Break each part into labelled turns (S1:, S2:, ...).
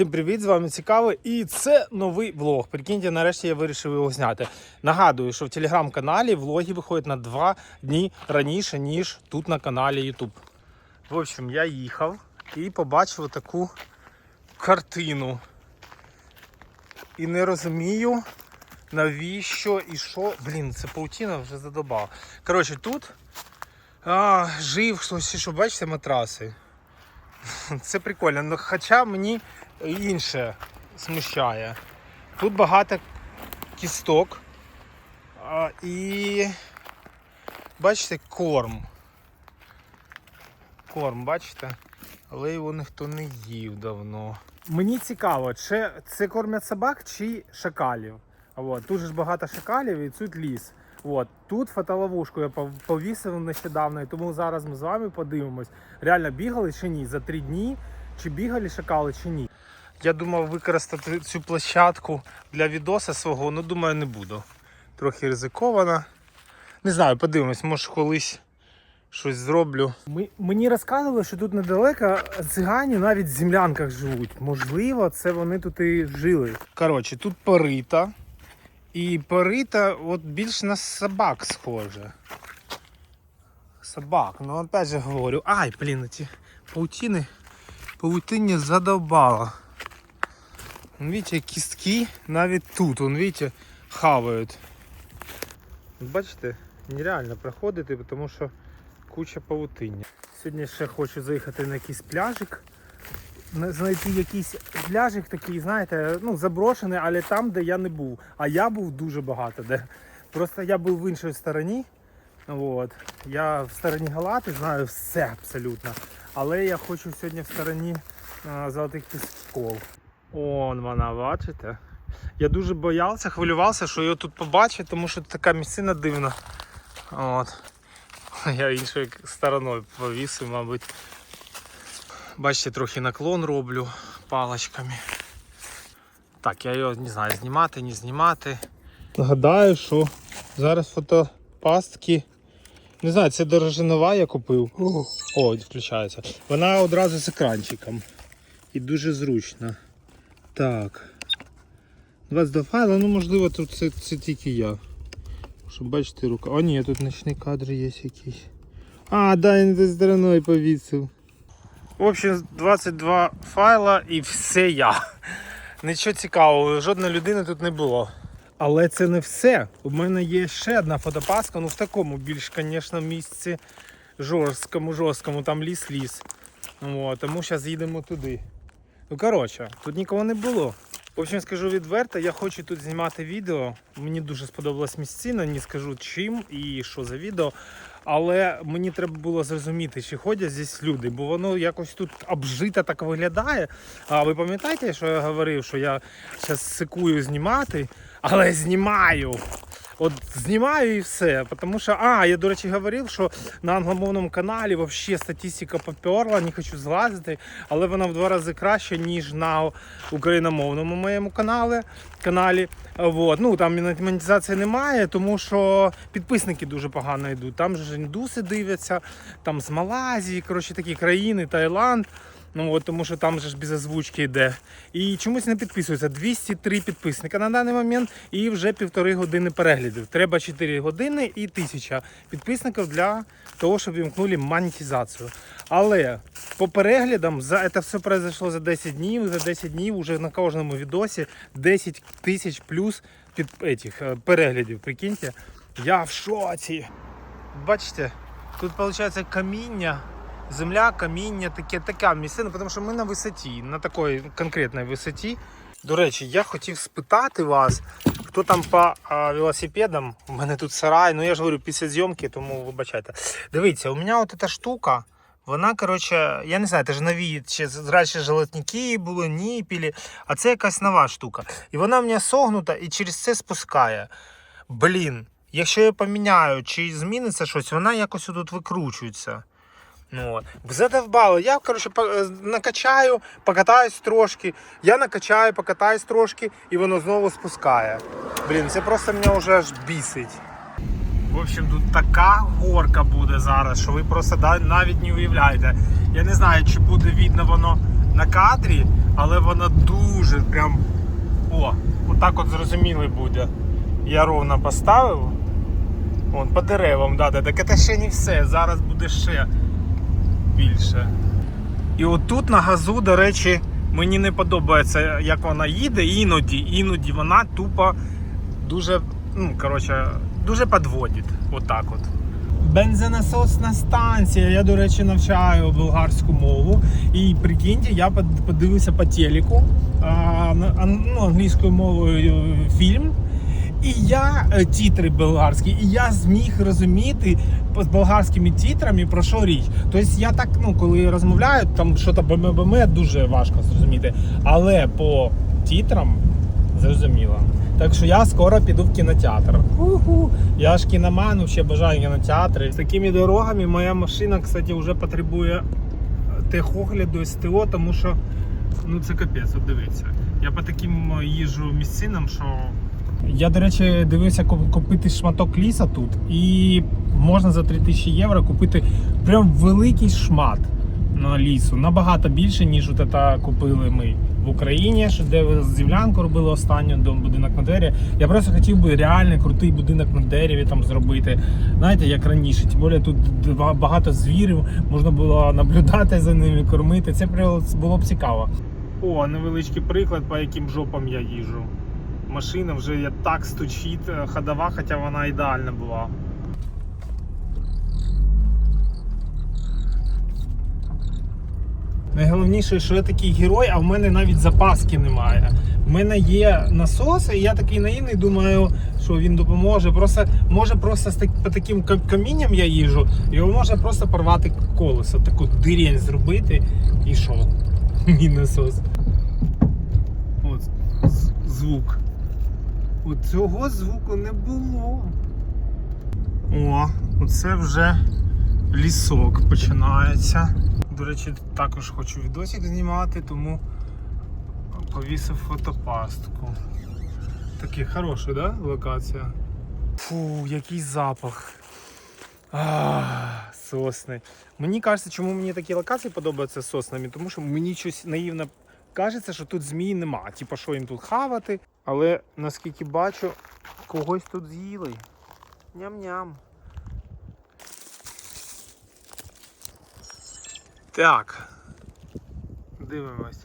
S1: Всім привіт, з вами цікавий. І це новий влог. Прикиньте, нарешті я вирішив його зняти. Нагадую, що в телеграм-каналі влоги виходять на два дні раніше, ніж тут на каналі YouTube. В общем, я їхав і побачив таку картину. І не розумію, навіщо і що. Блін, це паутіна вже задобав. Коротше, тут а, жив що бачите, матраси. Це прикольно. Ну, хоча мені інше смущає. Тут багато кісток і бачите, корм. Корм, бачите? Але його ніхто не їв давно. Мені цікаво, чи це кормять собак чи шакалів. От. Тут ж багато шакалів і тут ліс. От. Тут фотоловушку я повісив нещодавно, і тому зараз ми з вами подивимось, реально бігали чи ні за три дні, чи бігали шакали чи ні. Я думав використати цю площадку для відоса свого, але думаю, не буду. Трохи ризиковано. Не знаю, подивимось, може колись щось зроблю. Ми, мені розказували, що тут недалеко цигані навіть в землянках живуть. Можливо, це вони тут і жили. Коротше, тут порита. І порита от більш на собак схоже. Собак. Ну опять же говорю. Ай, блін, ці паутини. Паутиння задовбала. Вон, видите, кістки навіть тут, вон, видите, хавають. Бачите, нереально проходити, тому що куча павутиння. Сьогодні ще хочу заїхати на якийсь пляжик. Знайти якийсь пляжик такий, знаєте, ну заброшений, але там, де я не був. А я був дуже багато де. Просто я був в іншій стороні. От. Я в стороні Галати знаю все абсолютно. Але я хочу сьогодні в стороні а, золотих пісков. Он вона, бачите? Я дуже боявся, хвилювався, що його тут побачать, тому що така місцина дивна. От. Я іншою стороною повісив, мабуть. Бачите, трохи наклон роблю паличками. Так, я його не знаю, знімати, не знімати. Нагадаю, що зараз фотопастки. Не знаю, це дорожинова я купив. О, включається. Вона одразу з екранчиком. І дуже зручно. Так. 22 файла, ну можливо тут це, це тільки я. Щоб бачите рука. А ні, тут ночний кадр є якийсь. А, да, я не тою стороною повісив. В общем, 22 файла і все я. Нічого цікавого, жодної людини тут не було. Але це не все. У мене є ще одна фотопаска, ну в такому більш, звісно, місці жорсткому, жорсткому, там ліс-ліс. Тому зараз їдемо туди. Ну коротше, тут нікого не було. В общем, скажу відверто, я хочу тут знімати відео. Мені дуже сподобалась місцина, не скажу чим і що за відео. Але мені треба було зрозуміти, чи ходять здесь люди, бо воно якось тут обжито так виглядає. А ви пам'ятаєте, що я говорив, що я зараз сикую знімати, але знімаю. От знімаю і все. Тому що, а, я, до речі, говорив, що на англомовному каналі взагалі статистика поперла, не хочу злазити, але вона в два рази краще, ніж на україномовному моєму каналі. каналі. Вот. Ну, там монетизації немає, тому що підписники дуже погано йдуть. Там ж індуси дивляться, там з Малайзії, коротше, такі країни, Таїланд. Ну от тому що там же ж без озвучки йде. І чомусь не підписується. 203 підписника на даний момент і вже півтори години переглядів. Треба 4 години і 1000 підписників для того, щоб вімкнули монетизацію. Але по переглядам за це все произошло за 10 днів. За 10 днів вже на кожному відосі 10 тисяч плюс під этих, е, переглядів. Прикиньте, я в шоці. Бачите, тут виходить каміння. Земля, каміння, таке, така місцина, тому що ми на висоті, на такій конкретній висоті. До речі, я хотів спитати вас, хто там по а, велосипедам. У мене тут сарай, ну я ж говорю, після зйомки, тому вибачайте. Дивіться, у мене от ця штука, вона, коротше, я не знаю, це ж нові, чи раніше желатники були, ніпілі, а це якась нова штука. І вона в мене согнута і через це спускає. Блін, якщо я поміняю, чи зміниться щось, вона якось тут викручується. Ну, от. Задовбало. Я коротше, е, накачаю, покатаюсь трошки. Я накачаю, покатаюсь трошки, і воно знову спускає. Блін, це просто мене вже аж бісить. В общем, тут така горка буде зараз, що ви просто навіть не уявляєте. Я не знаю, чи буде видно воно на кадрі, але вона дуже прям. О, отак от зрозумілий буде. Я ровно поставив. Вон, по деревам, да, да, так це ще не все. Зараз буде ще більше. І отут на газу, до речі, мені не подобається, як вона їде, іноді, іноді вона тупо дуже, ну, коротше, дуже підводить. Отак от. Бензонасосна станція. Я, до речі, навчаю болгарську мову. І прикиньте, я подивився по телеку ну, англійською мовою фільм. І я е, тітри болгарські, і я зміг розуміти з болгарськими тітрами про що річ. Тобто я так, ну коли розмовляю, там що то БМБМ дуже важко зрозуміти. Але по тітрам зрозуміло. Так що я скоро піду в кінотеатр. Уху. Я ж кіноман, ще бажаю кінотеатри. З такими дорогами моя машина, кстати, вже потребує техогляду СТО, тому що ну це капець, от дивіться. Я по таким їжджу місцинам, що. Я, до речі, дивився куп- купити шматок ліса тут, і можна за 3000 євро купити прям великий шмат на лісу. Набагато більше, ніж от це купили ми в Україні, де землянку робили останню дом будинок на дереві. Я просто хотів би реальний крутий будинок на дереві там зробити. Знаєте, як раніше. Тим більше тут багато звірів, можна було наблюдати за ними, кормити. Це було б цікаво. О, невеличкий приклад, по яким жопам я їжу. Машина вже так стучить е, ходова, хоча вона ідеальна була. Найголовніше, що я такий герой, а в мене навіть запаски немає. У мене є насос, і я такий наївний, думаю, що він допоможе. Просто може просто по таким камінням я їжу, його може просто порвати колесо, таку дирень зробити і що? Мій насос. От звук. От цього звуку не було. О, оце вже лісок починається. До речі, також хочу відосик знімати, тому повісив фотопастку. Такий хороший, да? Локація. Фу, який запах. А, сосни. Мені кажеться, чому мені такі локації подобаються з соснами, тому що мені щось наївно кажеться, що тут змій нема. Типа, що їм тут хавати. Але наскільки бачу, когось тут з'їли. Ням-ням. Так. Дивимось.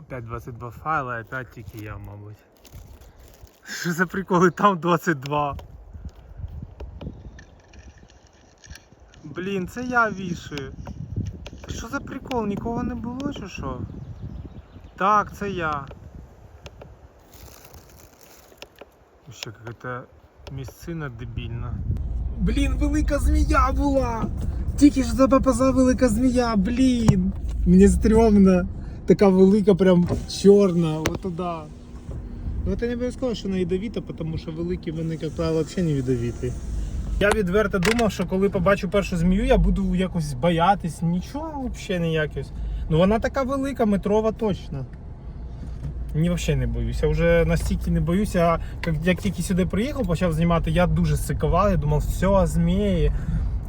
S1: Опять 22 файли, опять тільки я, мабуть. Що за приколи там 22? Блін, це я вішаю. Що за прикол? Нікого не було чи що? Так, це я. Ще якась місцина дебільна. Блін, велика змія була! Тільки ж запопаза велика змія, блін! Мені стрьомно. Така велика, прям чорна, отуда. Ну це не обов'язково, що вона ядовіта, тому що великі вони, як правило, взагалі не ядовіті. Я відверто думав, що коли побачу першу змію, я буду якось боятись, нічого взагалі ніякось. Ну вона така велика, метрова точно. Ні, взагалі не боюся. Вже настільки не боюся. Як, як тільки сюди приїхав, почав знімати, я дуже сикував, я думав, все, змії.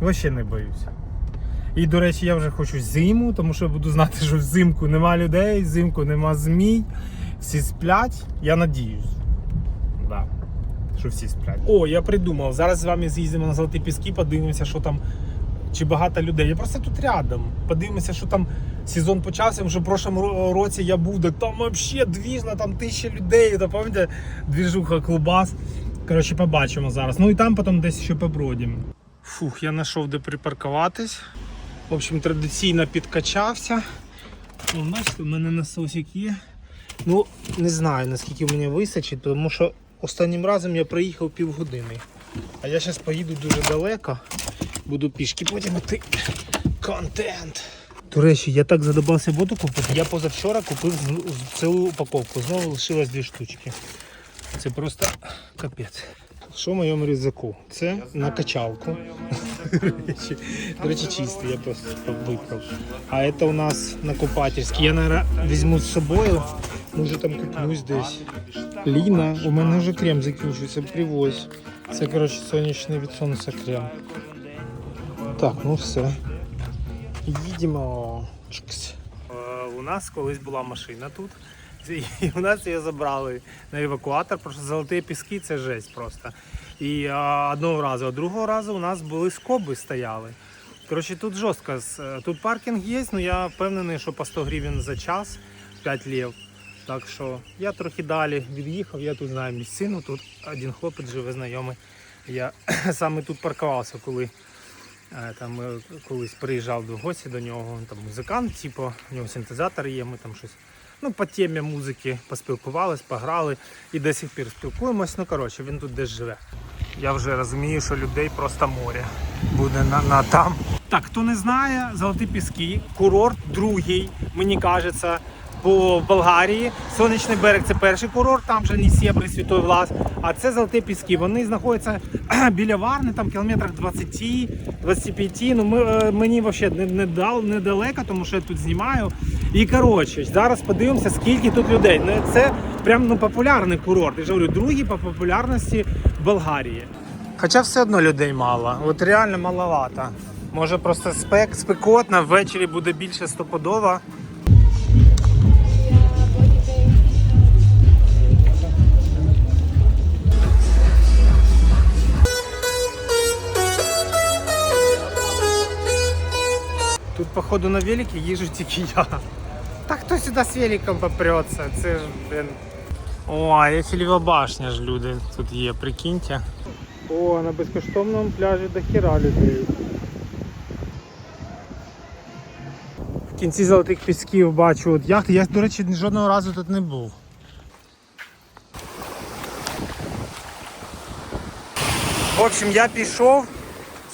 S1: Взагалі не боюся. І, до речі, я вже хочу зиму, тому що я буду знати, що взимку нема людей, взимку нема змій, всі сплять. Я надіюсь. Що всі сплять. О, я придумав. Зараз з вами з'їздимо на Золоті Піски, подивимося, що там. Чи багато людей. Я просто тут рядом. Подивимося, що там сезон почався. Вже в прошлому році я був, так там взагалі двіжна, там тисяча людей. Та пам'ятаєте, двіжуха, клубас. Коротше, побачимо зараз. Ну і там потім десь ще побродимо. Фух, я знайшов де припаркуватись. В общем, традиційно підкачався. О, бачите, у мене насосик є. Ну, не знаю, наскільки мені вистачить, тому що останнім разом я проїхав півгодини. А я зараз поїду дуже далеко. Буду пішки потім йти. Контент. До речі, я так задобався воду купити. Я позавчора купив цілу упаковку. Знову лишилось дві штучки. Це просто капець. Що в моєму рюкзаку? Це на качалку. До речі, чистий, я просто викрав. А це у нас на купательський. Я наверное, візьму з собою. Може там купнусь десь. Ліна, у мене вже крем закінчується, привозь. Це, коротше, сонячний від сонця крем. Так, ну все. Їдемо. Е, У нас колись була машина тут. І у нас її забрали на евакуатор, просто золоті піски це жесть просто. І одного разу, а другого разу у нас були скоби стояли. Коротше, тут жорстко. е, Тут паркінг є, але я впевнений, що по 100 гривень за час 5 лів. Так що я трохи далі від'їхав, я тут знаю місцину, тут один хлопець живе знайомий. Я саме тут паркувався, коли е, там е, колись приїжджав до гості до нього, там музикант, типу, у нього синтезатор є, ми там щось. Ну, по темі музики поспілкувались, пограли і до сих пір спілкуємось. Ну, коротше, він тут десь живе. Я вже розумію, що людей просто море буде на, на там. Так, хто не знає, Золоті Піски, курорт другий, мені кажеться, по Болгарії. Сонячний берег це перший курорт, там же Нісєбри, Святой Влас. А це Золоті Піски. Вони знаходяться біля Варни, там кілометрах 20-25. Ну, ми, е, мені взагалі не, не дал, недалеко, тому що я тут знімаю. І коротше, зараз подивимося, скільки тут людей. Ну, це прям ну, популярний курорт. Я ж говорю, другий по популярності в Болгарії. Хоча все одно людей мало. От реально маловато. Може просто спек, спекотно, ввечері буде більше стопудово. Тут, походу, на велике їжу тільки я. Та хто сюди з великом попреться? Це ж, блин. О, а Ейфелева башня ж люди тут є, прикиньте. О, на безкоштовному пляжі до хіра людей. В кінці золотих пісків бачу от яхти. Я, до речі, жодного разу тут не був. В общем, я пішов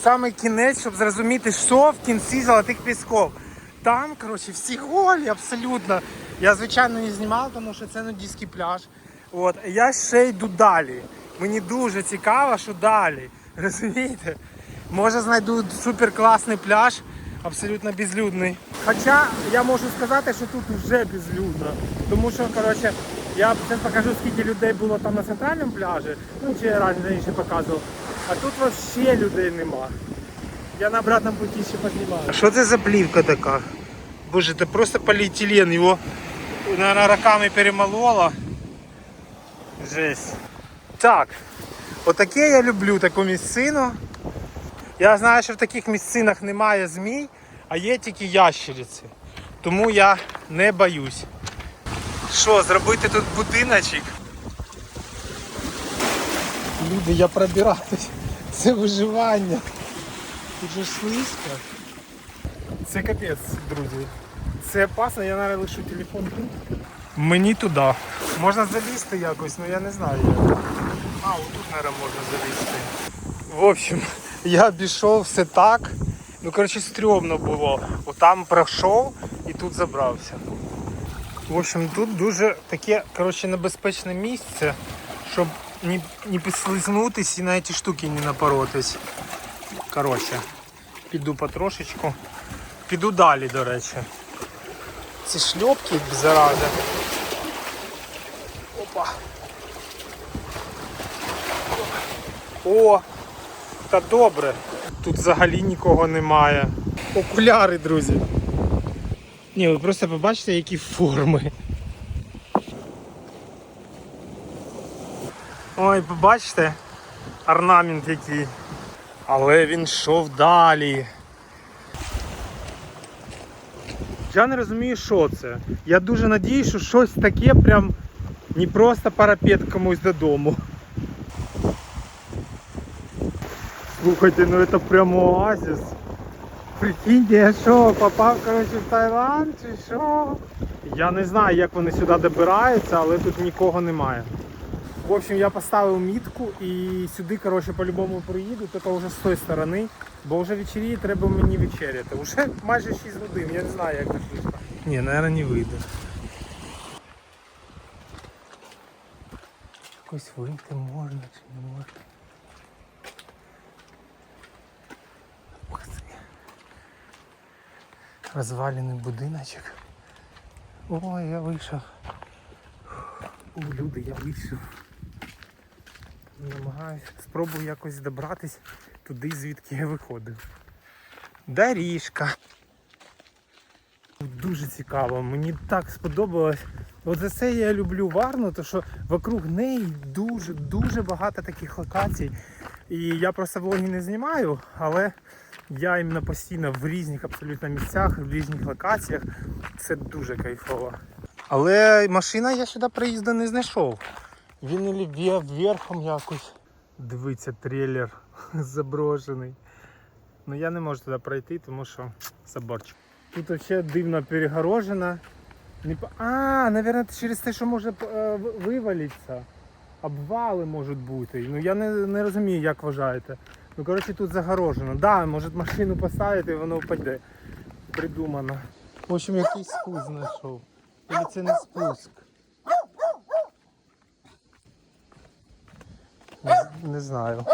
S1: саме кінець, щоб зрозуміти, що в кінці золотих пісков. Там, коротше, всі голі абсолютно. Я, звичайно, не знімав, тому що це нудійський пляж. От, я ще йду далі. Мені дуже цікаво, що далі. Розумієте? Може знайду супер класний пляж, абсолютно безлюдний. Хоча я можу сказати, що тут вже безлюдно. Тому що, коротше, я зараз покажу, скільки людей було там на центральному пляжі. Ну, чи я раніше показував. А тут взагалі людей нема. Я на обратном пути ще познімаю. Що це за плівка така? Боже, це просто поліетилен. Його, наверное, роками перемололо. Жесть. Так, отаке я люблю таку місцину. Я знаю, що в таких місцинах немає змій, а є тільки ящериці. Тому я не боюсь. Що, зробити тут будиночок? Люди, я пробираюсь. Це виживання. Тут же ж слизько. Це капець, друзі. Це опасно, я навіть лишу телефон тут. Мені туди. Можна залізти якось, але я не знаю як. А, отут, мабуть, можна залізти. В общем, я обійшов все так. Ну, коротше, стрьомно було. Отам пройшов і тут забрався. В общем, тут дуже таке коротше, небезпечне місце, щоб не, не підслизнутись і на ці штуки не напоротись. Коротше, піду потрошечку. Піду далі, до речі. Ці шльопки зарази. Опа. О, та добре. Тут взагалі нікого немає. Окуляри, друзі. Ні, ви просто побачите, які форми. Ой, побачите, орнамент який. Але він йшов далі. Я не розумію, що це. Я дуже надію, що щось таке прям не просто парапет комусь додому. Слухайте, ну це прям оазис. Прикиньте, я що, попав коротше, в Таїланд чи що? Я не знаю, як вони сюди добираються, але тут нікого немає. В общем, я поставив мітку і сюди, коротше, по-любому приїду, тільки вже з тої сторони, бо вже вечері треба мені вечеряти. Уже майже 6 годин, я не знаю, як це швидко. Ні, мабуть, не вийде. Якось вийти можна чи не можна. Розвалений будиночок. Ой, я вийшов. О, люди, я вийшов. Намагаюсь, спробую якось добратись туди, звідки я виходив. Доріжка. дуже цікаво. Мені так сподобалось. От за це я люблю Варну, тому що вокруг неї дуже дуже багато таких локацій. І я просто влоги не знімаю, але я іменно постійно в різних абсолютно місцях, в різних локаціях. Це дуже кайфово. Але машина я сюди приїзду не знайшов. Він і вверх, вверхом якось. Дивиться, трейлер заброшений. Ну я не можу туди пройти, тому що заборчик. Тут взагалі дивно перегорожено. Не по- А, мабуть, через те, що може е, вивалитися. Обвали можуть бути. Ну я не, не розумію, як вважаєте. Ну коротше тут загорожено. Да, може машину поставити і воно впаде. Придумано. В общем, якийсь спуск знайшов. Или це не спуск. Не, не знаю.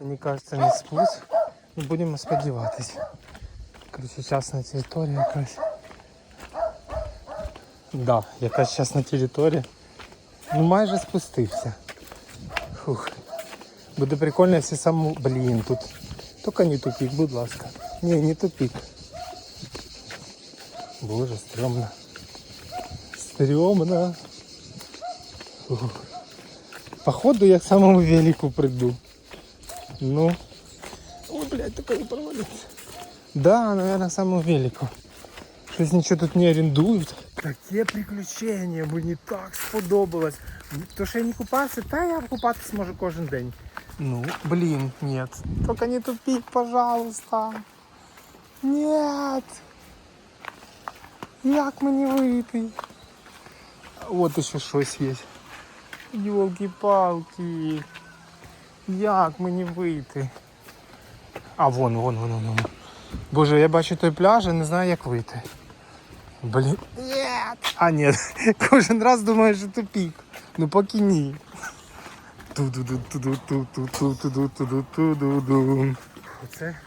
S1: Мені кажется, не спуск. Ну, будемо сподіватися. Короче, частна територія якась. Да, якась частна територія. Ну майже спустився. Фух. Буде прикольно, якщо сам, блін, тут. Тільки не тупик, будь ласка. Ні, не тупик. Боже, стрьомно. Стрьомно. Фух. Походу я к самому велику приду. Ну. Ой, блядь, такое провалится. Да, наверное, самому велику. Щось нічого тут не орендують. Таке приключення, мені так сподобалось. То, що я не купався, та я купатись можу кожен день. Ну, блин, нет. Только не тупик, пожалуйста. Нет. Як мені вийти? От ще щось є. Йолки-палки. Як мені вийти? А, вон, вон, вон, вон. вон. Боже, я бачу той пляж і не знаю, як вийти. Блін. Нет. А, ні. Кожен раз думаю, що тупик. Ну поки ні. Оце?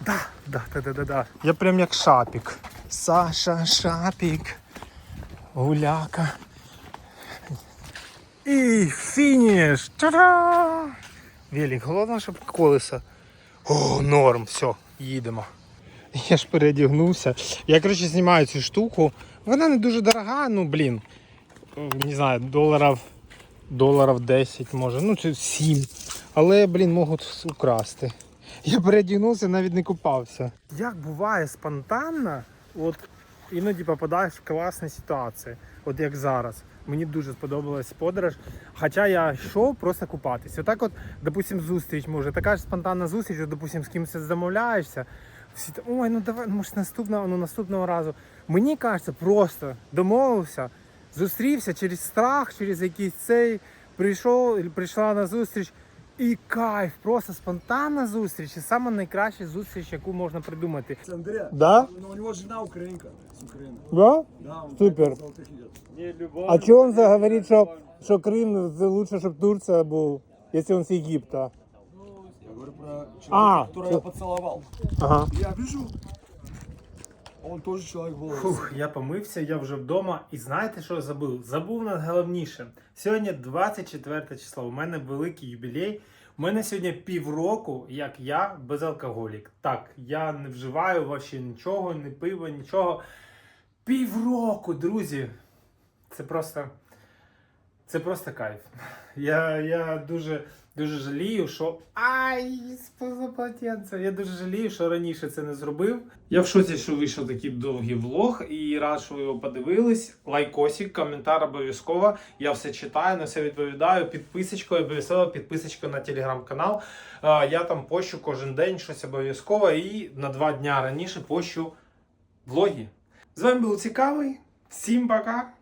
S1: Да, да, да, да, да, да. Я прям як шапік. Саша Шапік. Гуляка. І фініш! Та-да! Велик, головне, щоб колеса. О, норм, все, їдемо. Я ж переодягнувся. Я, коротше, знімаю цю штуку. Вона не дуже дорога, ну блін. Не знаю, доларів, доларів 10 може, ну це 7. Але, блін, можуть украсти. Я переодягнувся, навіть не купався. Як буває спонтанно, от іноді попадаєш в класні ситуації, от як зараз. Мені дуже сподобалась подорож. Хоча я йшов просто купатись. Отак, от, допустим, зустріч може. Така ж спонтанна зустріч, от, допустим, з кимось замовляєшся. Всі там, ой, ну давай, ну, може наступного, ну наступного разу. Мені кажеться, просто домовився, зустрівся через страх, через якийсь цей, прийшов, прийшла на зустріч. І кайф, просто спонтанна зустріч. І саме найкраща зустріч, яку можна придумати.
S2: Это Андреа.
S1: Да?
S2: Но у него жена украинка с Украины.
S1: Да?
S2: Да, он
S1: Супер.
S2: пять золотых идет.
S1: А чого він говорить, що, що Крим це лучше, щоб Турція був, якщо він з Єгипта?
S2: Говорю про человека,
S1: А,
S2: которого я поцеловал.
S1: Ага.
S2: Я вижу, он тоже человек голос.
S1: Фух, я помився, я вже вдома. І знаєте, що я забув? Забув найголовніше. Сьогодні 24 число. У мене великий юбілей. У мене сьогодні півроку, як я безалкоголік. Так, я не вживаю вообще нічого, не пиво, нічого. Півроку, друзі. Це просто. Це просто кайф. Я, я дуже, дуже жалію, що. Ай, полотенце. Я дуже жалію, що раніше це не зробив. Я в шоці, що вийшов такий довгий влог, і рад, що ви його подивились. Лайкосик, коментар обов'язково. Я все читаю, на все відповідаю. Підписочкою, обов'язково підписочка на телеграм-канал. Е, Я там пощу кожен день щось обов'язково і на два дня раніше пощу влоги. З вами був цікавий. Всім пока!